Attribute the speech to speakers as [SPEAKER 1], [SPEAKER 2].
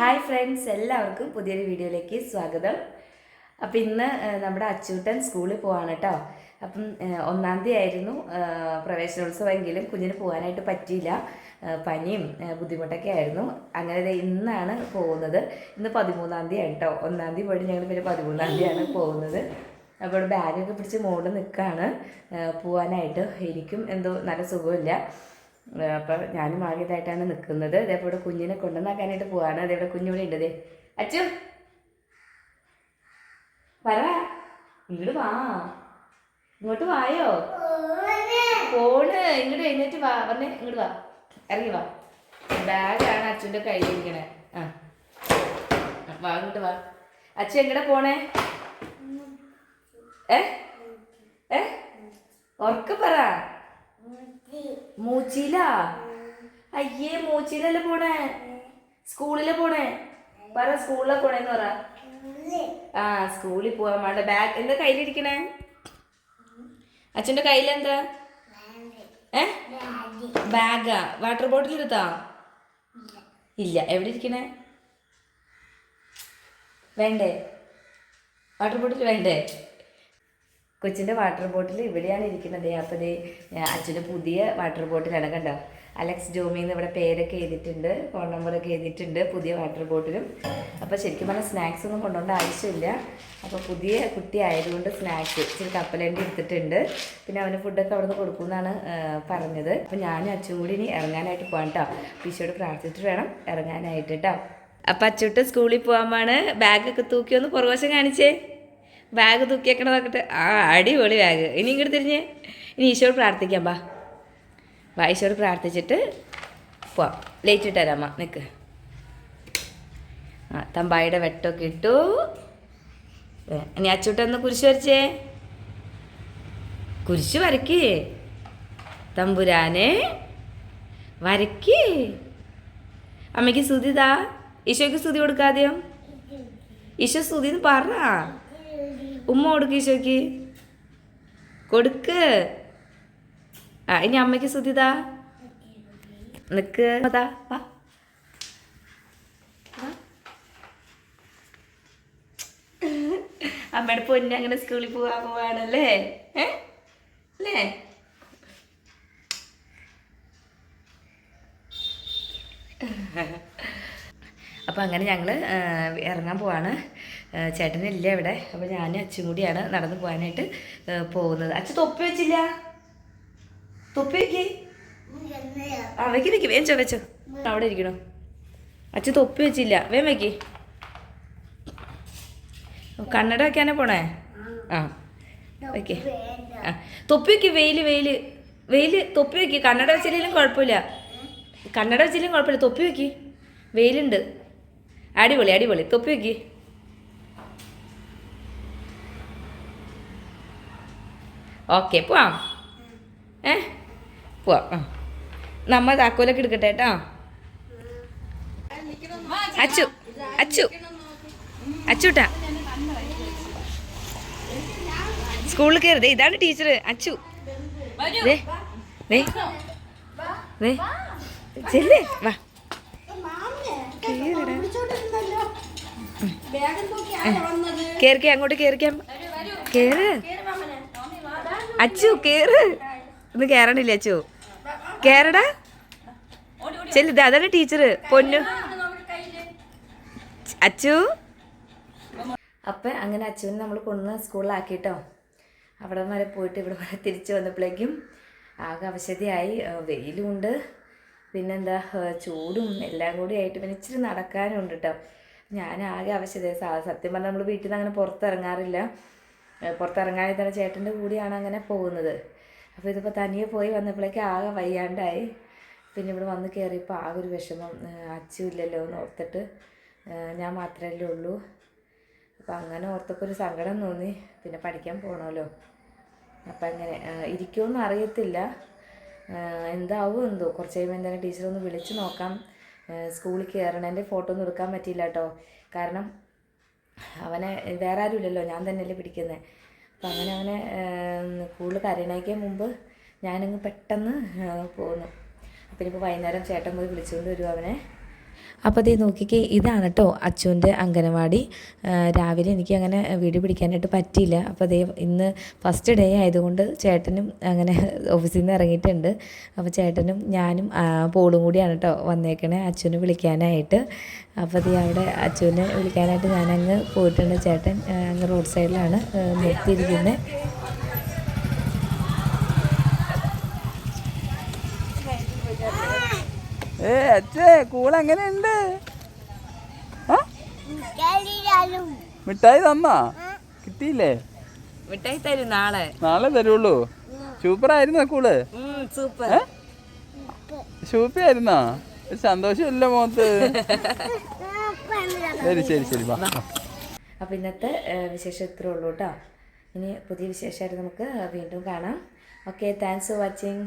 [SPEAKER 1] Hi friends എല്ലാവർക്കും പുതിയൊരു വീഡിയോയിലേക്ക് സ്വാഗതം. അപ്പം ഇന്ന് നമ്മുടെ അച്ചൂട്ടൻ സ്കൂളിൽ പോവാണ് കേട്ടോ അപ്പം ഒന്നാം തീയതി ആയിരുന്നു. പ്രവേശനോത്സവമെങ്കിലും കുഞ്ഞിന് പോകാനായിട്ട് പറ്റിയില്ല. പനിയും ബുദ്ധിമുട്ടൊക്കെ ആയിരുന്നു. അങ്ങനെ ഇന്നാണ് പോകുന്നത്. ഇന്ന് പതിമൂന്നാം തീയതി കേട്ടോ ഒന്നാം തീയതി പോയിട്ട് ഞങ്ങൾ പിന്നെ പതിമൂന്നാം തീയതിയാണ് പോകുന്നത്. അപ്പോൾ ബാഗൊക്കെ പിടിച്ച് മോളിൽ നിൽക്കുകയാണ് പോവാനായിട്ട് എനിക്കും എന്തോ നല്ല സുഖമില്ല. അപ്പം ഞാനും ആദ്യമായിട്ടാണ് നിൽക്കുന്നത് ഇവിടെ കുഞ്ഞിനെ കൊണ്ടുവന്നാക്കാനായിട്ട് പോവാണ്. അതേപോലെ കുഞ്ഞിവിടെ ഉണ്ട്. അച്ചു. പറ. ഇങ്ങോട്ട് വാ. ഇങ്ങോട്ട് വായോ? പോണ് ഇങ്ങോട്ട് എഴുന്നേറ്റ് വാ. പറഞ്ഞേ ഇങ്ങോട്ട് വാ. ഇറങ്ങി വാ. ബാഗാണ് അച്ഛന്റെ കയ്യിലിരിക്കണേ. ആ, വാ ഇങ്ങോട്ട് വാ. അച്ഛൻ എങ്ങടെ പോണേ? ഏ? ഏ? ഉറക്കെ പറ. മൂച്ചില അയ്യേ മൂച്ചിലല്ലേ പോണേ? സ്കൂളിലെ പോണേ? പറ സ്കൂളിലെ പോണേന്ന് പറ. ആ സ്കൂളിൽ പോവാൻ വേണ്ട ബാഗ് എന്താ കയ്യിലിരിക്കണേ? അച്ഛന്റെ കയ്യിലെന്താ? ഏ? ബാഗാ? വാട്ടർ ബോട്ടിൽ എടുത്താ ഇല്ല. എവിടെ ഇരിക്കണേ വേണ്ടേ? വാട്ടർ ബോട്ടിൽ വേണ്ടേ? കൊച്ചിന്റെ വാട്ടർ ബോട്ടിൽ ഇവിടെയാണ് ഇരിക്കുന്നത്. അപ്പോൾ ഇത് അച്ഛന്റെ പുതിയ വാട്ടർ ബോട്ടിലാണ് കണ്ടോ? അലക്സ് ജോമി എന്ന് ഇവിടെ പേരൊക്കെ എഴുതിയിട്ടുണ്ട് ഫോൺ നമ്പറൊക്കെ എഴുതിയിട്ടുണ്ട് പുതിയ വാട്ടർ ബോട്ടിലും അപ്പോൾ ശരിക്കും പറഞ്ഞാൽ സ്നാക്സ് ഒന്നും കൊണ്ടുപോകേണ്ട ആവശ്യമില്ല. അപ്പോൾ പുതിയ കുട്ടി ആയതുകൊണ്ട് സ്നാക്സ് ഇച്ചിരി കപ്പലേണ്ടി എടുത്തിട്ടുണ്ട്. പിന്നെ അവന് ഫുഡൊക്കെ അവിടെ നിന്ന് കൊടുക്കുമെന്നാണ് പറഞ്ഞത്. അപ്പോൾ ഞാനും അച്ഛൻ കൂടി ഇനി ഇറങ്ങാനായിട്ട് പോകാം കേട്ടോ ഈശോട് പ്രാർത്ഥിച്ചിട്ട് വേണം ഇറങ്ങാനായിട്ട് കേട്ടോ അപ്പം അച്ചുട്ട് സ്കൂളിൽ പോകാൻ ബാഗൊക്കെ തൂക്കി ഒന്ന് പുറകോശം കാണിച്ചേ. ബാഗ് തൂക്കിയേക്കണ നോക്കട്ടെ ആ അടിപൊളി ബാഗ്. ഇനി ഇങ്ങോട്ട് തിരിഞ്ഞ് ഇനി ഈശോട് പ്രാർത്ഥിക്കാം ബാ. ബാ ഈശോട് പ്രാർത്ഥിച്ചിട്ട് പോവാം. ലേറ്റ് ഇട്ടുതരാം അമ്മ. നിൽക്ക് ആ തമ്പായിയുടെ വെട്ടമൊക്കെ ഇട്ടു. ഇനി അച്ചൂട്ടൊന്ന് കുരിശ് വരച്ചേ. കുരിശ് വരയ്ക്കേ തമ്പുരാനെ വരയ്ക്കേ അമ്മയ്ക്ക് സുതിതാ ഈശോയ്ക്ക് സ്തുതി കൊടുക്കാതെയോ? ഈശോ സ്തുതി എന്ന് പറ. ഉമ്മ കൊടുക്ക് ഈശോയ്ക്ക്. കൊടുക്ക്. ആ ഇനി അമ്മയ്ക്ക് സ്തുതിതാ നിക്ക്. അതാ വാ. അമ്മയുടെ പൊന്നെ അങ്ങനെ സ്കൂളിൽ പോവാൻ പോവാണല്ലേ? ഏ? അല്ലേ? അപ്പോൾ അങ്ങനെ ഞങ്ങൾ ഇറങ്ങാൻ പോവാണ്. ചേട്ടനില്ല ഇവിടെ. അപ്പോൾ ഞാൻ അച്ഛൻ കൂടിയാണ് നടന്നു പോകാനായിട്ട് പോകുന്നത്. അച്ഛൻ തൊപ്പി വെച്ചില്ല? തൊപ്പി വെക്ക്. ആ വെക്കി വെക്കി വേം വെച്ചോ അവിടെ ഇരിക്കണോ? അച്ഛൻ തൊപ്പി വെച്ചില്ല. വേം വെക്കി. കണ്ണട വെക്കാനാ പോണേ? ആ വെക്ക്. ആ തൊപ്പി വെക്കി. വെയിൽ വെയിൽ വെയിൽ തൊപ്പി വെക്കി. കണ്ണട വെച്ചില്ലെങ്കിലും കുഴപ്പമില്ല. കണ്ണട വെച്ചില്ലെങ്കിലും കുഴപ്പമില്ല. തൊപ്പി വെക്കി. വെയിലുണ്ട്. അടിപൊളി അടിപൊളി. തൊപ്പി വെക്ക് ഓക്കെ പോവാം. ഏ? പോവാം. ആ. നമ്മ താക്കോലൊക്കെ എടുക്കട്ടെ കേട്ടോ. അച്ചു അച്ചു. അച്ചുട്ടാ സ്കൂളിൽ കയറി ഇതാണ് ടീച്ചർ. അച്ചു. ചെല്ലേ വാ. കേറിക്ക അങ്ങോട്ട് കേറിക്കാം കേറ്. അച്ചു കേറ്. ഒന്ന് കേറണില്ല അച്ചു. കേറടാ. ചെല്ലു ദേ അതാണ് ടീച്ചർ പൊന്നു. അച്ചു. അപ്പം അങ്ങനെ അച്ചുവിനെ നമ്മൾ കൊണ്ടുവന്ന് സ്കൂളിലാക്കിട്ടോ. അവിടെ വരെ പോയിട്ട് ഇവിടെ വരെ തിരിച്ചു വന്നപ്പോഴേക്കും ആകെ അവശതയായി. വെയിലുമുണ്ട് പിന്നെന്താ ചൂടും എല്ലാം കൂടി ആയിട്ട് പിന്നെ ഇച്ചിരി നടക്കാനുണ്ട് കേട്ടോ ഞാൻ ആകെ ആവശ്യത സത്യം പറഞ്ഞാൽ നമ്മൾ വീട്ടിൽ നിന്ന് അങ്ങനെ പുറത്തിറങ്ങാറില്ല പുറത്തിറങ്ങാതെ തന്നെ ചേട്ടന്റെ കൂടിയാണ് അങ്ങനെ പോകുന്നത്. അപ്പോൾ ഇതിപ്പോൾ തനിയെ പോയി വന്നപ്പോഴേക്കും ആകെ വയ്യാണ്ടായി. പിന്നെ ഇവിടെ വന്ന് കയറിയപ്പോൾ ആകെ ഒരു വിഷമം. അച്ചുമില്ലല്ലോ എന്ന് ഓർത്തിട്ട് ഞാൻ മാത്രമല്ലേ ഉള്ളൂ. അപ്പോൾ അങ്ങനെ ഓർത്തപ്പോൾ ഒരു സങ്കടം തോന്നി. പിന്നെ പഠിക്കാൻ പോകണമല്ലോ അപ്പം അങ്ങനെ ഇരിക്കുമെന്ന് അറിയത്തില്ല. എന്താവും എന്തോ. കുറച്ച് കഴിയുമ്പോൾ എന്തായാലും ടീച്ചറൊന്ന് വിളിച്ച് നോക്കാം. സ്കൂളിൽ കയറണേന്റെ ഫോട്ടോ ഒന്നും എടുക്കാൻ പറ്റിയില്ല കേട്ടോ കാരണം അവനെ വേറെ ആരും ഇല്ലല്ലോ ഞാൻ തന്നെയല്ലേ പിടിക്കുന്നത് അപ്പം അങ്ങനെ അവനെ കൂടുതൽ കരയണയ്ക്ക് മുമ്പ് ഞാനങ്ങ് പെട്ടെന്ന് പോന്നു. അപ്പം ഇനിയിപ്പോൾ വൈകുന്നേരം ചേട്ടൻ പോയി വിളിച്ചുകൊണ്ട് വരും അവനെ. അപ്പോൾ അതേ നോക്കിക്കേ ഇതാണ് കേട്ടോ അച്ചുവിന്റെ അംഗനവാടി. രാവിലെ എനിക്ക് അങ്ങനെ വീഡിയോ പിടിക്കാനായിട്ട് പറ്റിയില്ല. അപ്പോൾ അതേ ഇന്ന് ഫസ്റ്റ് ഡേ ആയതുകൊണ്ട് ചേട്ടനും അങ്ങനെ ഓഫീസിൽ നിന്ന് ഇറങ്ങിയിട്ടുണ്ട്. അപ്പോൾ ചേട്ടനും ഞാനും പോളും കൂടിയാണ് കേട്ടോ വന്നേക്കണേ അച്ഛനെ വിളിക്കാനായിട്ട്. അപ്പോൾ അതേ അവിടെ അച്ഛനെ വിളിക്കാനായിട്ട് ഞാനങ്ങ് പോയിട്ടുണ്ട്. ചേട്ടൻ അങ്ങ് റോഡ് സൈഡിലാണ് നിർത്തിയിരിക്കുന്നത്
[SPEAKER 2] ഏ അച്ഛേ കൂൾ എങ്ങനെയുണ്ട്? മിഠായി തന്നാ? കിട്ടിയില്ലേ?
[SPEAKER 1] മിഠായി തരും നാളെ.
[SPEAKER 2] നാളെ തരുള്ളൂ. സൂപ്പർ ആയിരുന്നോ കൂൾ
[SPEAKER 1] സൂപ്പർ.
[SPEAKER 2] സൂപ്പർ ആയിരുന്നോ സന്തോഷമില്ല മോത്ത്. ശരി ശരി ശരി
[SPEAKER 1] അപ്പൊ ഇന്നത്തെ വിശേഷം ഇത്രേ ഉള്ളൂ കേട്ടോ. ഇനി പുതിയ വിശേഷമായിട്ട് നമുക്ക് വീണ്ടും കാണാം. Okay thanks for watching